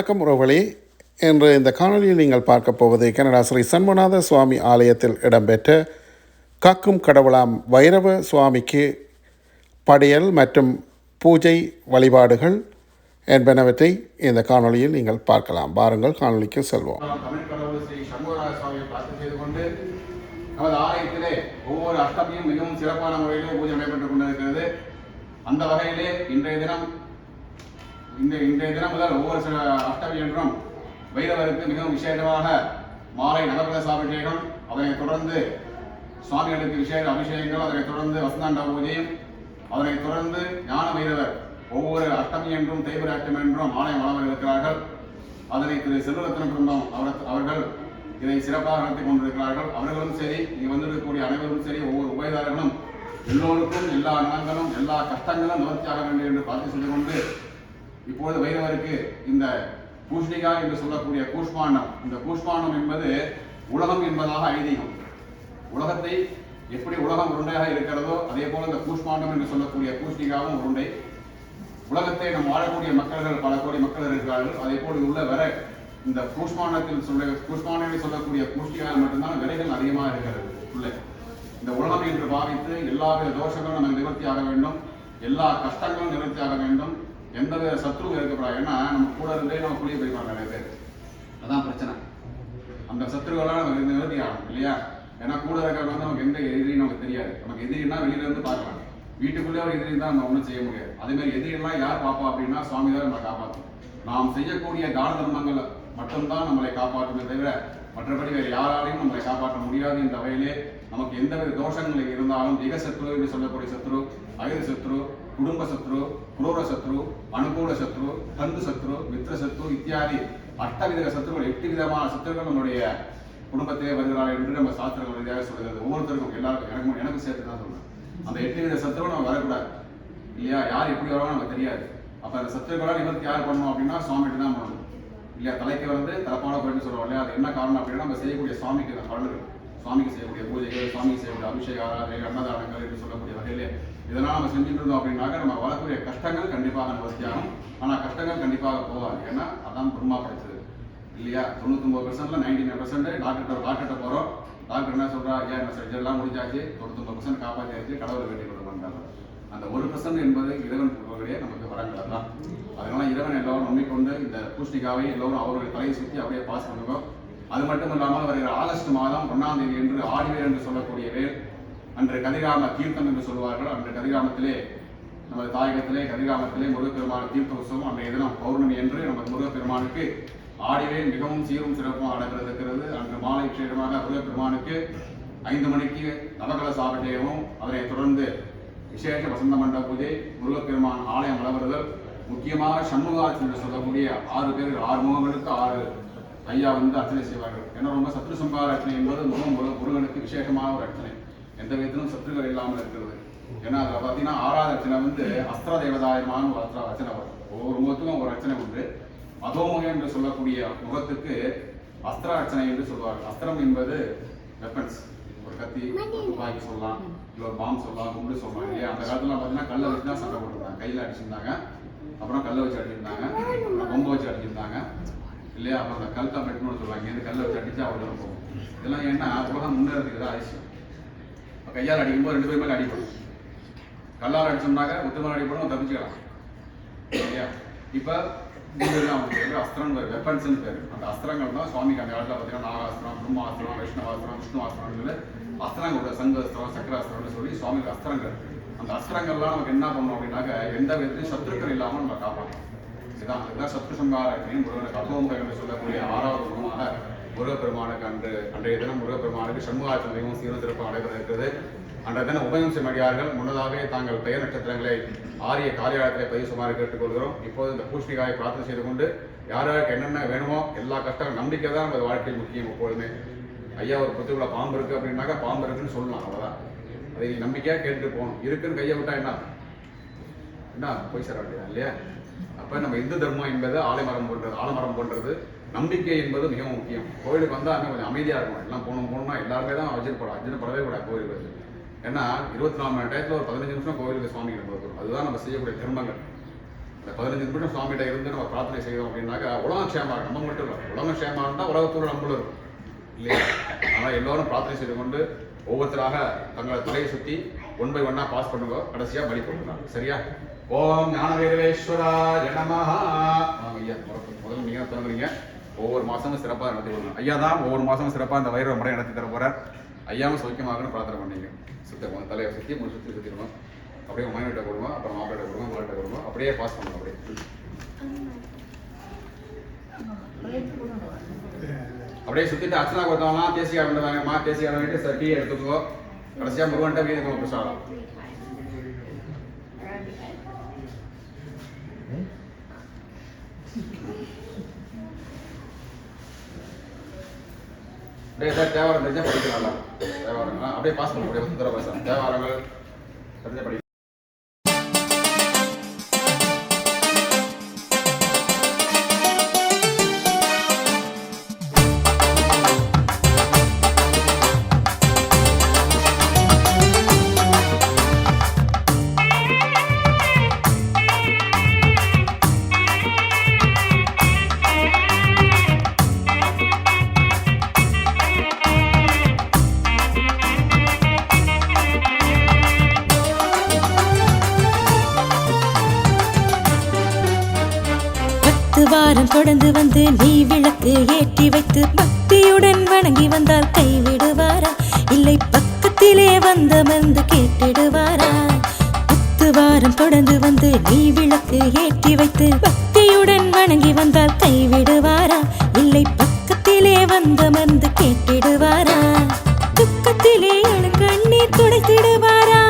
வணக்கம் உறவுகளே. என்று இந்த காணொலியில் நீங்கள் பார்க்க போவது கனடா ஸ்ரீ சண்முநாத சுவாமி ஆலயத்தில் இடம்பெற்ற காக்கும் கடவுளாம் வைரவ சுவாமிக்கு படையல் மற்றும் பூஜை வழிபாடுகள் என்பனவற்றை இந்த காணொலியில் நீங்கள் பார்க்கலாம். பாருங்கள் காணொலிக்கு செல்வோம். நமது ஆலயத்திலே ஒவ்வொரு அஷ்டமியும் மிகவும் சிறப்பான முறையிலே பூஜை நடைபெற்றுக் கொண்டிருக்கிறது. அந்த வகையிலே இன்றைய தினம் இந்த இன்றைய தினம் முதல் ஒவ்வொரு சில அஷ்டமி என்றும் வைரவருக்கு மிகவும் விசேஷமாக மாலை நவகிரக சாபிஷேகம் அதனைத் தொடர்ந்து சுவாமிகளுக்கு விசேஷ அபிஷேகங்கள் அதனைத் தொடர்ந்து வசந்தாண்ட பூஜையும் அதனைத் தொடர்ந்து ஞான வைரவர் ஒவ்வொரு அஷ்டமி என்றும் தேய்பிர அஷ்டமி என்றும் ஆலயம் வளவர் இருக்கிறார்கள். அதனை திரு செல்வரத்ன குடும்பம் அவர் அவர்கள் இதை சிறப்பாக நடத்தி கொண்டிருக்கிறார்கள். அவர்களும் சரி இங்கு வந்திருக்கக்கூடிய அனைவரும் சரி ஒவ்வொரு உபயதாரர்களும் எல்லோருக்கும் எல்லா நலங்களும் எல்லா கஷ்டங்களும் நிவர்த்தியாக வேண்டும் என்று பார்த்து செய்து கொண்டு இப்பொழுது வைரவருக்கு இந்த பூஷ்ணிகா என்று சொல்லக்கூடிய கூஷ்மாண்டம். இந்த கூஷ்மாண்டம் என்பது உலகம் என்பதாக ஐதீகம். உலகத்தை எப்படி உலகம் உருண்டையாக இருக்கிறதோ அதே போல இந்த கூஷ்மாண்டம் என்று சொல்லக்கூடிய பூஷ்ணிகாவும் உருண்டை. உலகத்தை நம் வாழக்கூடிய மக்கள்கள் பல கோடி மக்கள் இருக்கிறார்கள். அதே போல் உள்ள வர இந்த கூஷ்மாண்டத்தில் சொல்ல கூஷ்மாண்டம் சொல்லக்கூடிய பூஷ்டிகால் மட்டும்தான் விலைகள் அதிகமாக இருக்கிறது. உள்ளே. இந்த உலகம் என்று பாவித்து எல்லாவித தோஷங்களும் நம்ம நிவர்த்தி ஆக வேண்டும். எல்லா கஷ்டங்களும் நிவர்த்தியாக வேண்டும். எந்த சத்ருவும் இருக்கக்கூடாது ஏன்னா நம்ம கூட இருந்தே நம்ம குளிய போய்ப்பாங்க நிறைய பேர். அதான் பிரச்சனை. அந்த சத்துருவெல்லாம் நமக்கு நிவர்த்தி ஆகணும் இல்லையா? ஏன்னா கூட இருக்கிறவங்க வந்து நமக்கு எந்த எதிரி நமக்கு தெரியாது. நமக்கு எதிரின்னா வெளியில இருந்து பார்க்கலாம். வீட்டுக்குள்ளே ஒரு எதிரி தான் நம்ம ஒன்றும் செய்ய முடியாது. அதே மாதிரி எதிரியெல்லாம் யார் பார்ப்பா அப்படின்னா சுவாமி தான் நம்மளை காப்பாற்றும். நாம் செய்யக்கூடிய தான தர்மங்கள் மட்டும்தான் நம்மளை காப்பாற்றுமே தவிர மற்றபடி வேறு யாராலையும் நம்மளை காப்பாற்ற முடியாது என்ற வகையிலே நமக்கு எந்தவித தோஷங்கள் இருந்தாலும் திக சத்ரு என்று சொல்லக்கூடிய சத்ரு அகிர சத்ரு குடும்ப சத்ரு குரூர சத்ரு அனுகூல சத்ரு தந்து சத்ரு மித்ர சத்ரு இத்தியாதி அட்டவித சத்ருகள் எட்டு விதமான சத்ருகள் நம்மளுடைய குடும்பத்திலே வருகிறார் என்று நம்ம சாஸ்திரங்கள் ரீதியாக சொல்கிறது. ஒவ்வொருத்தருக்கும் எல்லாருக்கும் எனக்கும் எனக்கு சேர்த்து தான் சொல்றேன். அந்த எட்டு வித சத்துருவும் நம்ம வரக்கூடாது. இல்லையா? யார் எப்படி வருவாங்க நமக்கு தெரியாது. அப்ப அந்த சத்துருக்களால் நிவர்த்தி யார் பண்ணணும் அப்படின்னா சுவாமிகிட்ட தான் பண்ணணும். இல்லையா? தலைக்கு வந்து தலப்பாட போயிட்டு சொல்லுவோம் இல்லையா? அது என்ன காரணம் அப்படின்னா நம்ம செய்யக்கூடிய சுவாமிக்கு அந்த பலன் சுவாமிக்கு செய்யக்கூடிய பூஜைகள் சுவாமிக்கு செய்யக்கூடிய அபிஷேக ஆராதனை அன்னதானங்கள் என்று சொல்லக்கூடிய வகையிலே இதெல்லாம் நம்ம செஞ்சுட்டு இருந்தோம் அப்படின்னாக்க நம்ம வரக்கூடிய கஷ்டங்கள் கண்டிப்பாக நிவர்த்தியாகும் ஆனால் கஷ்டங்கள் கண்டிப்பாக போகாது. ஏன்னா அதான் பிரம்மா படைச்சது இல்லையா? தொண்ணூத்தொம்பது பர்சன்ட்ல நைன்டி நைன் பர்சன்ட் டாக்டர் டாக்டர்கிட்ட போறோம். டாக்டர் என்ன சொல்றா? ஐயா என்ன சர்ஜரி எல்லாம் முடிஞ்சாச்சு தொண்ணூத்தொம்பது பர்சன்ட் காப்பாற்றியாச்சு கடவுளை வேண்டி கொண்டு பண்றாங்க அந்த ஒரு பர்சன்ட் என்பது இறைவன் கொடுக்கக்கூடிய நமக்கு வரங்கள் தான். அதனால இறைவன் எல்லோரும் நம்பிக்கொண்டு இந்த பூஷ்டிகாவை எல்லோரும் அவருடைய தலையை சுற்றி அப்படியே பாஸ் பண்ணுவோம் அது மட்டும் இல்லாமல் வருகிற ஆகஸ்ட் மாதம் ஒன்றாம் தேதி என்று ஆடிவேர் என்று சொல்லக்கூடிய வேல் அன்று கதிராம தீர்த்தம் என்று சொல்வார்கள் அன்று கதிராமத்திலே நமது தாயகத்திலே கதிராமத்திலே முருகப்பெருமான தீர்த்த உற்சவம் அன்றைய தினம் பௌர்ணமி என்று நமது முருகப்பெருமானுக்கு ஆடிவே மிகவும் சீரும் சிறப்பும் நடைபெறுகிறது அன்று மாலை விஷயமாக முருகப்பெருமானுக்கு ஐந்து மணிக்கு நவகல சாபிஷேகமும் அதனைத் தொடர்ந்து விசேஷ வசந்த மண்டப பூஜை முருகப்பெருமான் ஆலயம் வளவருதல் முக்கியமாக சண்முகார்த்தி என்று சொல்லக்கூடிய ஆறு பேர் ஆறு முகங்களுக்கு ஆறு ஐயா வந்து அர்ச்சனை செய்வார்கள். ஏன்னா ரொம்ப சத்ரு சம்பார அர்ச்சனை என்பது முகம் முருகனுக்கு விசேஷமான ஒரு அர்ச்சனை. எந்த விதத்திலும் சத்துருகள் இல்லாமல் இருக்கிறது. ஏன்னா அதில் பார்த்தீங்கன்னா ஆறாவது அர்ச்சனை வந்து அஸ்திர தேவதாயமான ஒரு அர்ச்சனை வரும். ஒவ்வொரு முகத்துக்கும் ஒரு அர்ச்சனை உண்டு. அதோமுகம் என்று சொல்லக்கூடிய முகத்துக்கு அஸ்திர அர்ச்சனை என்று சொல்வார்கள். அஸ்திரம் என்பது வெப்பன்ஸ் ஒரு கத்தி துப்பாக்கி சொல்லலாம் இல்லை ஒரு பாம் சொல்லலாம் குண்டு சொல்லலாம் இல்லையா? அந்த காலத்துல பார்த்தீங்கன்னா கல்லை வச்சு தான் சண்டை போட்டுருந்தாங்க கையில் அடிச்சிருந்தாங்க. அப்புறம் கல்லை வச்சு அடிச்சிருந்தாங்க. அப்புறம் கொம்பை வச்சு அடிச்சிருந்தாங்க. இல்லையா? அப்புறம் அந்த கல்கா மெட்டணும்னு சொல்லுவாங்க. இந்த கல்லை வச்சு அடிச்சா அவ்வளோ போகும். இதெல்லாம் ஏன்னா உலகம் முன்னேறதுக்கு தான் அவசியம் இப்போ கையால் அடிக்கும்போது ரெண்டு பேருமே அடிப்படும். கல்லால் அடிச்சோம்னாக்க உத்தமன் அடிப்படும் தப்பிச்சுக்கலாம். இல்லையா இப்போ இதுதான் வந்து அஸ்திரம் வெப்பன்ஸ்னு பேர். அந்த அஸ்திரங்கள் தான் சுவாமிக்கு அந்த காலத்தில் பார்த்தீங்கன்னா நாகாஸ்திரம் பிரம்மாஸ்திரம் வைஷ்ணவாஸ்திரம் விஷ்ணுவாஸ்திரம்னு அஸ்திரங்களோட சங்கஸ்திரம் சக்கராஸ்திரம்னு சொல்லி சுவாமிக்கு அஸ்திரங்கள். அந்த அஸ்திரங்கள்லாம் நமக்கு என்ன பண்ணணும் அப்படின்னாக்க எந்த விதத்திலையும் சத்துருக்கள் இல்லாமல் நம்ம காப்பாற்றணும் இதுதான் இதுதான் சத்ரு சங்கார முருகனுக்கு அத்தோமுகம் என்று சொல்லக்கூடிய ஆறாவது குணமாக முருகப்பெருமானுக்கு அன்று அன்றைய தினம் முருகப்பெருமானுக்கு சண்முகாச்சனையும் சீரும் சிறப்பு நடைபெற இருக்கிறது. அன்றைய தினம் உபயம் செய்மடியார்கள் முன்னதாகவே தாங்கள் பெயர் நட்சத்திரங்களை ஆரிய காரியாலயத்தை பதிவு சுமாறு கேட்டுக்கொள்கிறோம். இப்போது இந்த பூஷ்ணிகாயை பிரார்த்தனை செய்து கொண்டு யார் யாருக்கு என்னென்ன வேணுமோ எல்லா கஷ்டம் நம்பிக்கை தான் நம்ம வாழ்க்கையில் முக்கியம் எப்பொழுதுமே. ஐயா ஒரு புத்துக்குள்ள பாம்பு இருக்கு அப்படின்னாக்கா பாம்பு இருக்குன்னு சொல்லலாம் அவ்வளோதான் அதை நம்பிக்கையாக கேட்டுட்டு போகணும். இருக்குன்னு கையை விட்டா என்ன? என்ன? போய் சேர வேண்டியதான் இல்லையா? அப்ப நம்ம இந்து தர்மம் என்பது ஆலமரம் போன்றது ஆலமரம் போன்றது. நம்பிக்கை என்பது மிகவும் முக்கியம். கோயிலுக்கு வந்தால் அங்கே கொஞ்சம் அமைதியாக இருக்கும் எல்லாம் போகணும் போகணும்னா எல்லாருமே தான் அஜினப்படும் அஜினப்படவே கூடாது கோயிலுக்கு வந்து. ஏன்னா இருபத்தி நாலு மணி டயத்தில் ஒரு பதினஞ்சு நிமிஷம் கோயிலுக்கு சுவாமி கிட்ட அதுதான் நம்ம செய்யக்கூடிய திரும்பங்கள் இந்த பதினஞ்சு நிமிடம் சுவாமிகிட்ட இருந்து நம்ம பிரார்த்தனை செய்யணும் அப்படின்னாக்கா உலகம் க்ஷேமா நம்ம மட்டும் இல்லை. உலகம் க்ஷேமா இருந்தால் உலகத்தோடு நம்மளும் இருக்கும். இல்லையா? ஆனால் எல்லோரும் பிரார்த்தனை செய்து கொண்டு ஒவ்வொருத்தராக தங்களை தலையை சுற்றி ஒன் பை ஒன்னா பாஸ் பண்ணுங்க. கடைசியாக பலி கொடுக்கலாம் சரியா? ஓம் ஞானவேரவேஸ்வரா ஜனமஹா ஐயா முதல்ல முதல்ல நீங்கள் தொடங்குறீங்க. ஒவ்வொரு மாதமும் சிறப்பாக நடத்தி கொடுங்க ஐயா தான் ஒவ்வொரு மாதமும் சிறப்பாக இந்த வைரவ முறை நடத்தி தர போகிறார் ஐயாவும் சௌக்கியமாகனு பிரார்த்தனை பண்ணிங்க. சுத்தம் தலையை சுற்றி மூணு சுற்றி சுற்றிடுவோம் அப்படியே மைனிட்ட கொடுவோம் அப்புறம் மாப்பிள்ளை கொடுவோம் மாப்பிள்ளை கொடுவோம் அப்படியே பாஸ் பண்ணுவோம் அப்படியே. அப்படியே சுத்திட்டு அர்ச்சனா கொடுத்தவங்களாம் தேசிய ஆரம்பிடுவாங்க மா தேசிய ஆரம்பிட்டு சார் டீ எடுத்துக்கோ. கடைசியா முருகன்ட்ட வீதுக்கு பிரசாதம் அப்படியே ஏதாவது தேவாரம் தெரிஞ்சா படிக்கலாம். தேவாரங்கள்லாம் அப்படியே பாஸ் பண்ண முடியாது சுந்தர பாசம் தேவாரங்கள் தெரிஞ்ச படி வைத்து பக்தியுடன் வணங்கி வந்தால் கைவிடுவாரா? இல்லை பக்கத்திலே வந்தமர்ந்து கேட்டிடுவாரா? துக்கத்திலே அணுங்கண்ணீர் துடைத்திடுவாரா?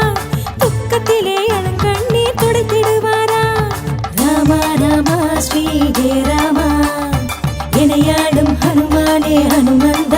துக்கத்திலே அணுங்கண்ணீர் துடைத்திடுவாரா? ராமா ராமா ஸ்ரீ ஜெய ராமா. இணையாடும் ஹனுமானே ஹனுமன்.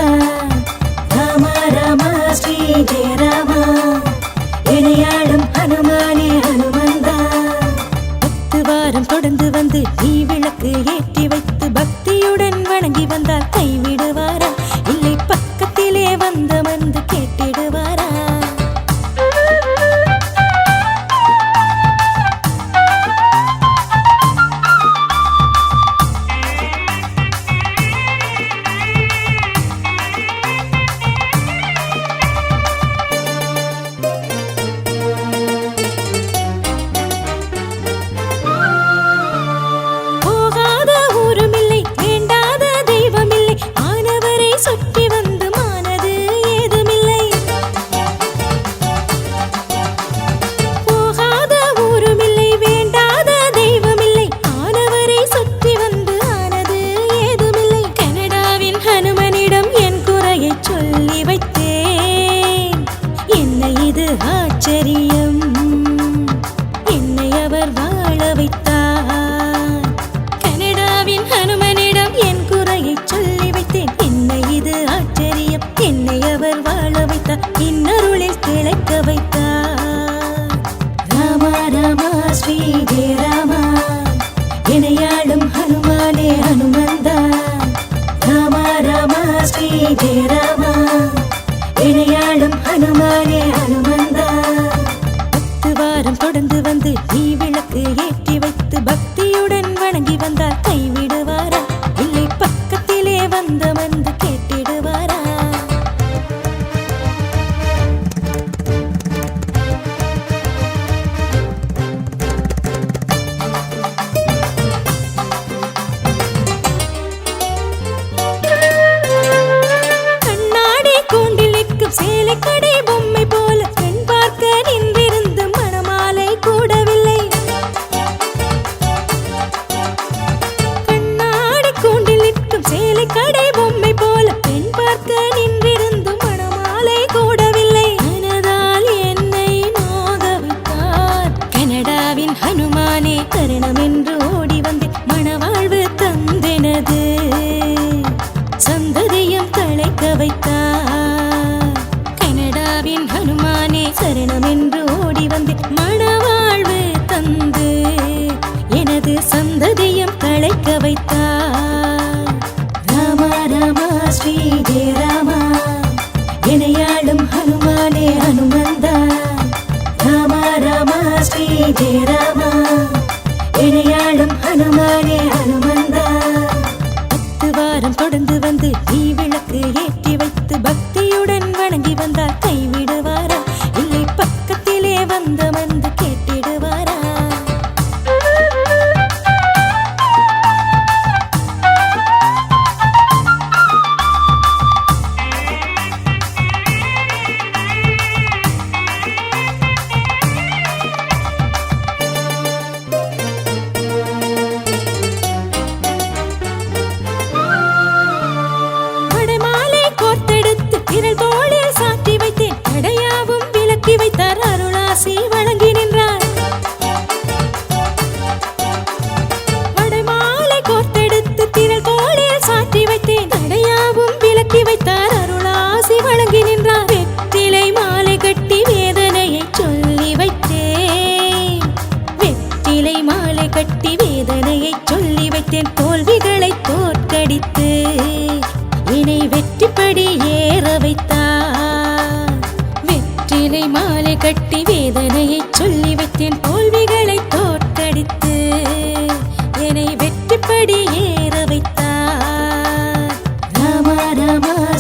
sweet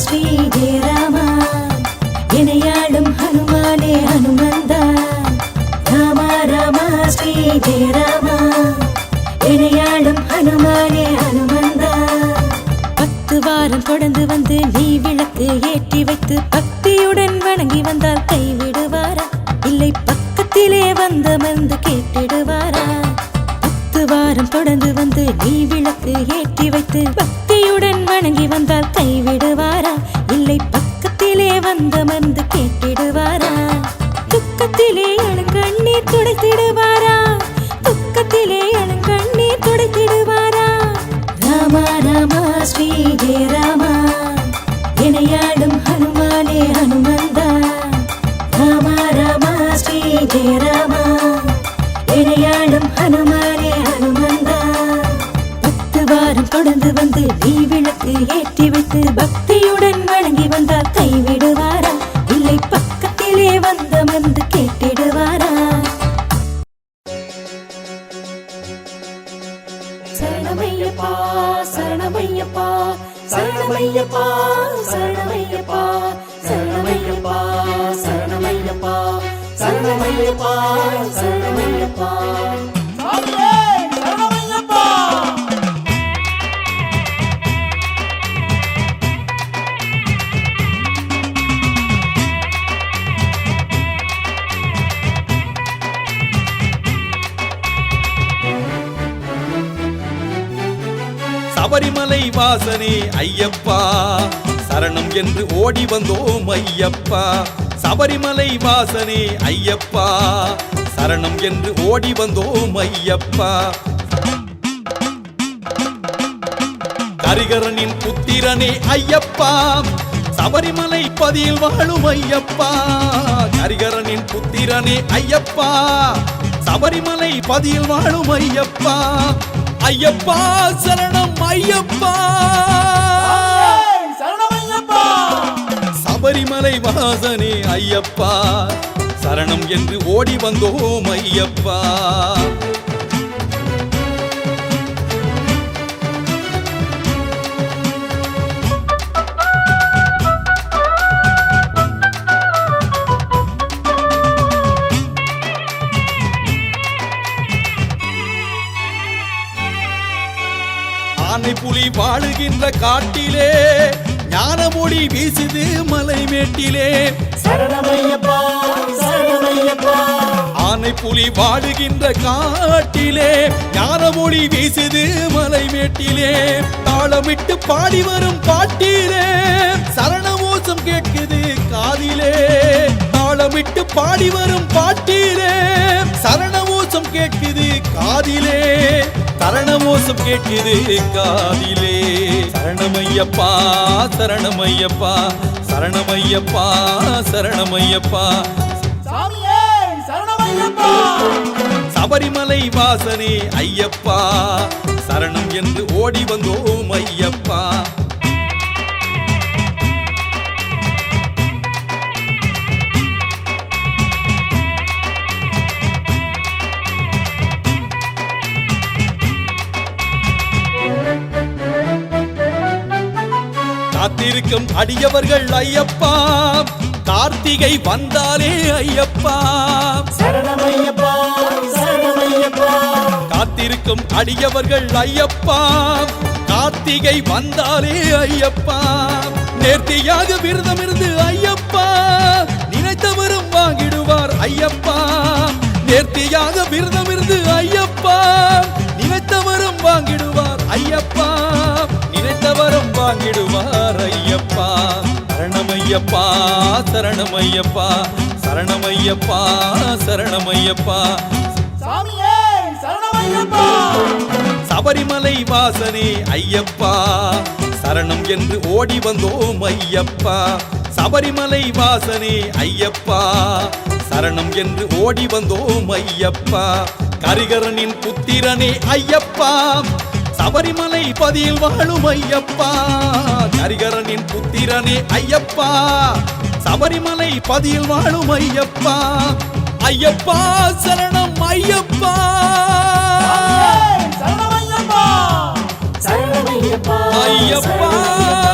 ஸ்ரீ ஜெயராமா இணையாடும் ஹனுமானே ஹனுமந்தா. ராமா ராமா ஸ்ரீ ஜெயராமா இணையாடும் ஹனுமானே ஹனுமந்தா. பத்து வாரம் தொடர்ந்து வந்து நீ விளக்கு ஏற்றி வைத்து பக்தியுடன் வணங்கி வந்தால் கைவிடுவாரா? இல்லை பக்கத்திலே வந்தமர்ந்து கேட்டிடுவாரா? பத்து வாரம் தொடர்ந்து வந்து நீ விளக்கு ஏற்றி வைத்து பக்தியுடன் வணங்கி வந்தால் கைவிடுவாரா? இல்லை பக்கத்திலே வந்தமர்ந்து கேட்டிடுவாரா? துக்கத்திலே அணுங்கண்ணீர் துடைத்திடுவாரா? துக்கத்திலே அணுங்கண்ணீர் துடைத்திடுவாரா? ராமா ராமா ஸ்ரீ ஜெய ராமா. வாசனே ஐயப்பா. சரணம் என்று ஓடி வந்தோம் ஐயப்பா. சபரிமலை வாசனே ஐயப்பா. சரணம் என்று ஓடி வந்தோம் ஐயப்பா. கரிகரனின் புத்திரனே ஐயப்பா. சபரிமலை பதியில் வாழும் ஐயப்பா. கரிகரனின் புத்திரனே ஐயப்பா. சபரிமலை பதியில் வாழும் ஐயப்பா. ஐயப்பா சரணம் ஐயப்பா. சபரிமலை வாசனே ஐயப்பா. சரணம் என்று ஓடி வந்தோம் ஐயப்பா. ஆனை புலி வாழுகின்ற காட்டிலே ஞானமொழி வீசுது மலை மேட்டிலே ஆனை புலி வாழுகின்ற காட்டிலே ஞானமொழி வீசுது மலை மேட்டிலே தாளமிட்டு பாடி வரும் பாட்டிலே சரணமோசம் கேட்குது காதிலே. தாளமிட்டு பாடி வரும் பாட்டிலே சரணமோசம் கேட்குது காதிலே. சரணமோசம் கேட்குது காதிலே. சரணமையப்பா சரணமையப்பா சரணமையப்பா சரணமையப்பா. சபரிமலை வாசனே ஐயப்பா. சரணம் என்று ஓடி வந்தோம் ஐயப்பா. காத்திருக்கும் அடியவர்கள் ஐயப்பா. கார்த்திகை வந்தாலே ஐயப்பா. காத்திருக்கும் அடியவர்கள் ஐயப்பா. கார்த்திகை வந்தாலே ஐயப்பா. நேர்த்தியாக விரதம் இருந்து ஐயப்பா. நினைத்தவரும் வாங்கிடுவார் ஐயப்பா. நேர்த்தியாக விரதம் இருந்து ஐயப்பா. நினைத்தவரும் வாங்கிடுவார் ஐயப்பா. நினைத்தவரும் வாங்கிடுவார் ஐயப்பா சரணமையப்பா சரணமையப்பா சரணமையப்பா. சரணமையப்பா. சபரிமலை வாசனே ஐயப்பா. சரணம் என்று ஓடி வந்தோம் ஐயப்பா. சபரிமலை வாசனே ஐயப்பா. சரணம் என்று ஓடி வந்தோம் ஐயப்பா. கரிகரனின் புத்திரனே ஐயப்பா. சபரிமலை பதியில் வாழும் ஐயப்பா. கரிகரனின் புத்திரனே ஐயப்பா. சபரிமலை பதியில் வாழும் ஐயப்பா. ஐயப்பா. சரணம் ஐயப்பா. ஐயப்பா.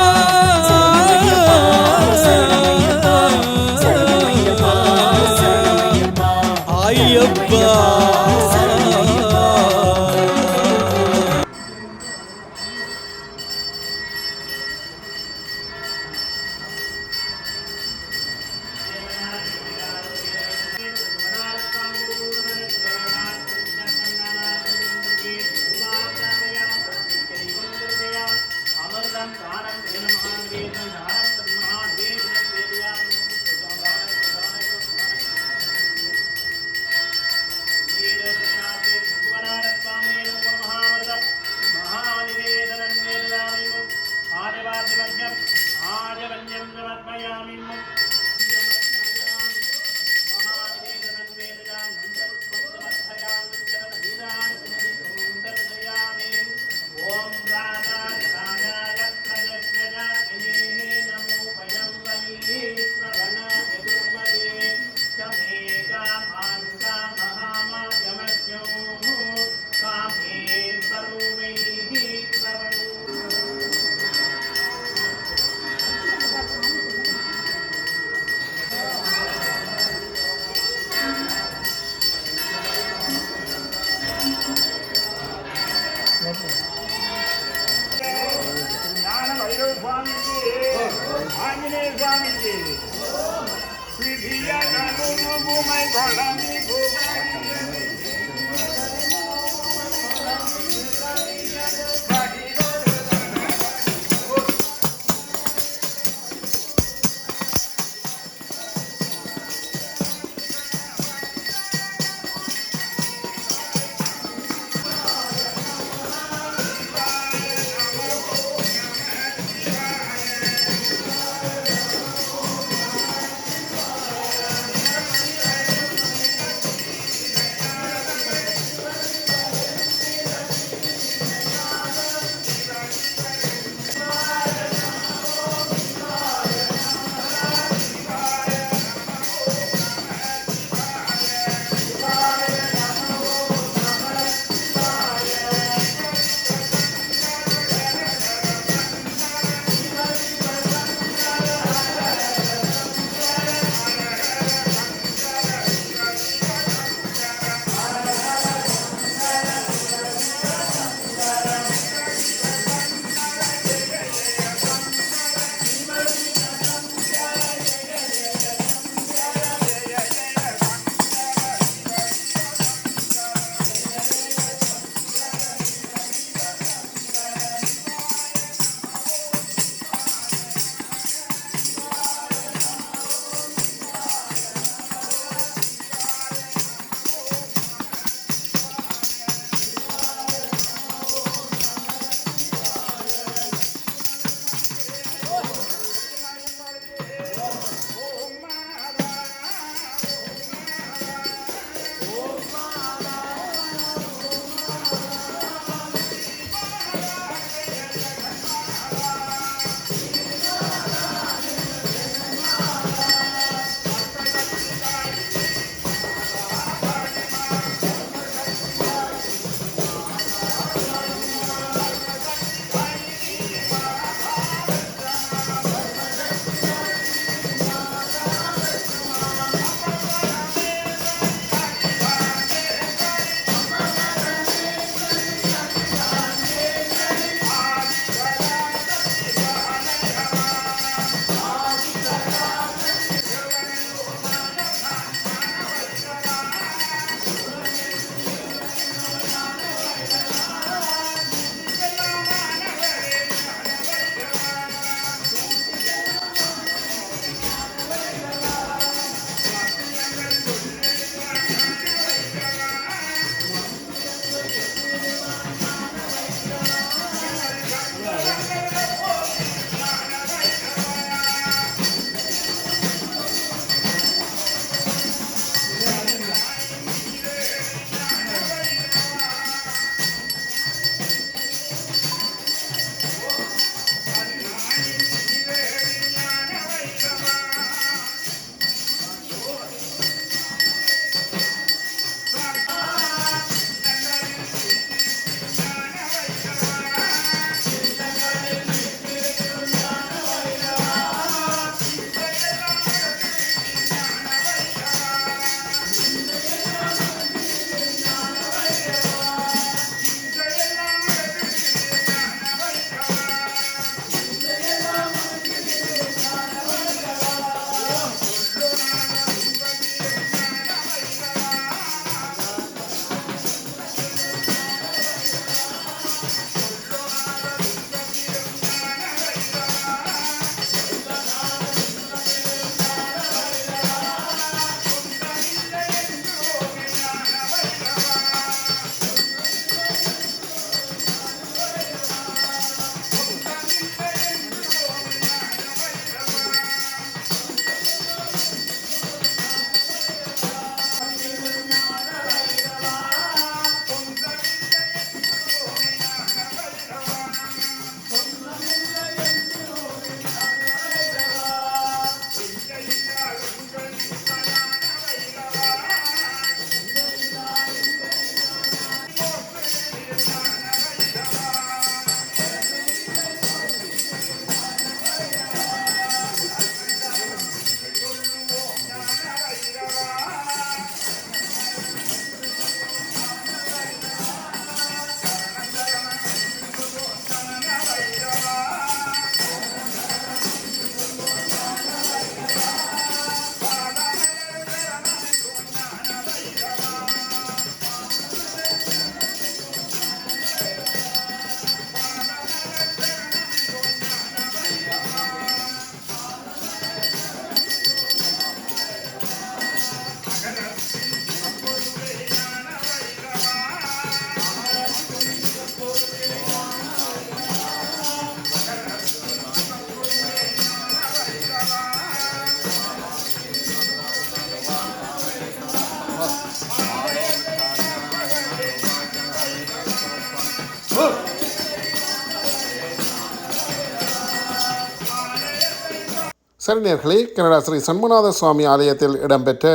சரிநேர்களே கனடா ஸ்ரீ சண்முநாத சுவாமி ஆலயத்தில் இடம்பெற்ற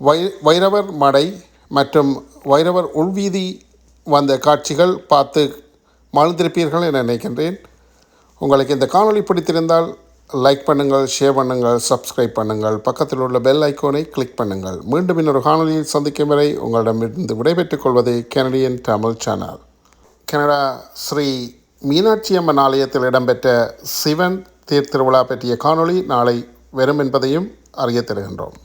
வை வைரவர் மடை மற்றும் வைரவர் உள்வீதி வந்த காட்சிகள் பார்த்து மகிழ்ந்திருப்பீர்கள் என நினைக்கின்றேன். உங்களுக்கு இந்த காணொளி பிடித்திருந்தால் லைக் பண்ணுங்கள் ஷேர் பண்ணுங்கள் சப்ஸ்கிரைப் பண்ணுங்கள். பக்கத்தில் உள்ள பெல் ஐக்கோனை கிளிக் பண்ணுங்கள். மீண்டும் இன்னொரு காணொலியில் சந்திக்கும் வரை உங்களிடமிருந்து விடைபெற்றுக் கொள்வது Canadian Tamil channel Canada Shri Meenakshi Amman ஆலயத்தில் இடம்பெற்ற சிவன் தேர் திருவிழா பற்றிய காணொளி நாளை வரும் என்பதையும் அறிய தருகின்றோம்.